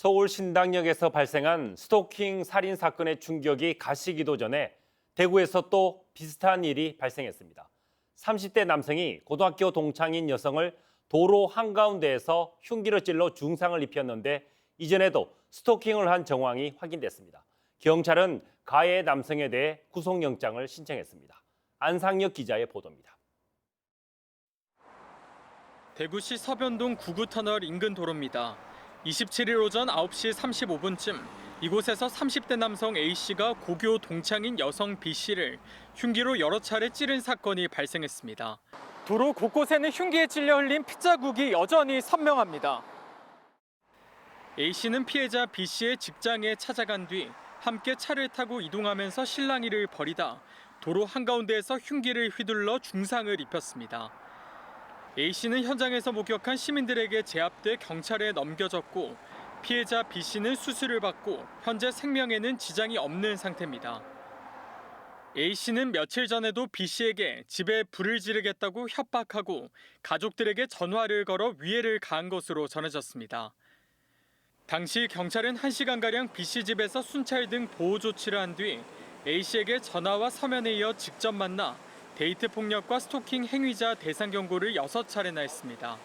서울 신당역에서 발생한 스토킹 살인 사건의 충격이 가시기도 전에 대구에서 또 비슷한 일이 발생했습니다. 30대 남성이 고등학교 동창인 여성을 도로 한가운데에서 흉기로 찔러 중상을 입혔는데 이전에도 스토킹을 한 정황이 확인됐습니다. 경찰은 가해 남성에 대해 구속영장을 신청했습니다. 안상혁 기자의 보도입니다. 대구시 서변동 구구터널 인근 도로입니다. 27일 오전 9시 35분쯤 이곳에서 30대 남성 A씨가 고교 동창인 여성 B씨를 흉기로 여러 차례 찌른 사건이 발생했습니다. 도로 곳곳에는 흉기에 찔려 흘린 핏자국이 여전히 선명합니다. A씨는 피해자 B씨의 직장에 찾아간 뒤 함께 차를 타고 이동하면서 실랑이를 벌이다 도로 한가운데에서 흉기를 휘둘러 중상을 입혔습니다. A씨는 현장에서 목격한 시민들에게 제압돼 경찰에 넘겨졌고 피해자 B씨는 수술을 받고 현재 생명에는 지장이 없는 상태입니다. A씨는 며칠 전에도 B씨에게 집에 불을 지르겠다고 협박하고 가족들에게 전화를 걸어 위해를 가한 것으로 전해졌습니다. 당시 경찰은 1시간가량 B씨 집에서 순찰 등 보호 조치를 한 뒤 A씨에게 전화와 서면에 이어 직접 만나 데이트 폭력과 스토킹 행위자 대상 경고를 6차례나 했습니다.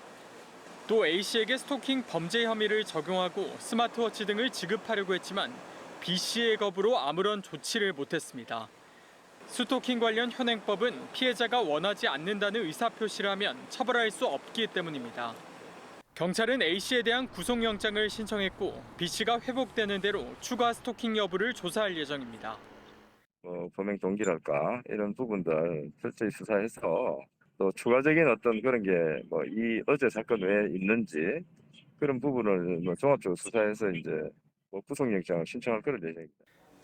또 A씨에게 스토킹 범죄 혐의를 적용하고 스마트워치 등을 지급하려고 했지만 B씨의 겁으로 아무런 조치를 못했습니다. 스토킹 관련 현행법은 피해자가 원하지 않는다는 의사표시를 하면 처벌할 수 없기 때문입니다. 경찰은 A씨에 대한 구속영장을 신청했고 B씨가 회복되는 대로 추가 스토킹 여부를 조사할 예정입니다. 어, 범행 동기랄까 이런 부분들 철저히 수사해서 또 추가적인 어떤 그런 게 뭐 이 어제 사건 외에 있는지 그런 부분을 뭐 종합적으로 수사해서 이제 뭐 구속영장을 신청할 그런 예정입니다.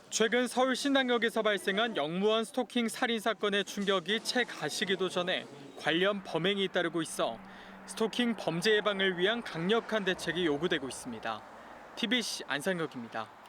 최근 서울 신당역에서 발생한 영무원 스토킹 살인 사건의 충격이 채 가시기도 전에 관련 범행이 잇따르고 있어 스토킹 범죄 예방을 위한 강력한 대책이 요구되고 있습니다. TBC 안상혁입니다.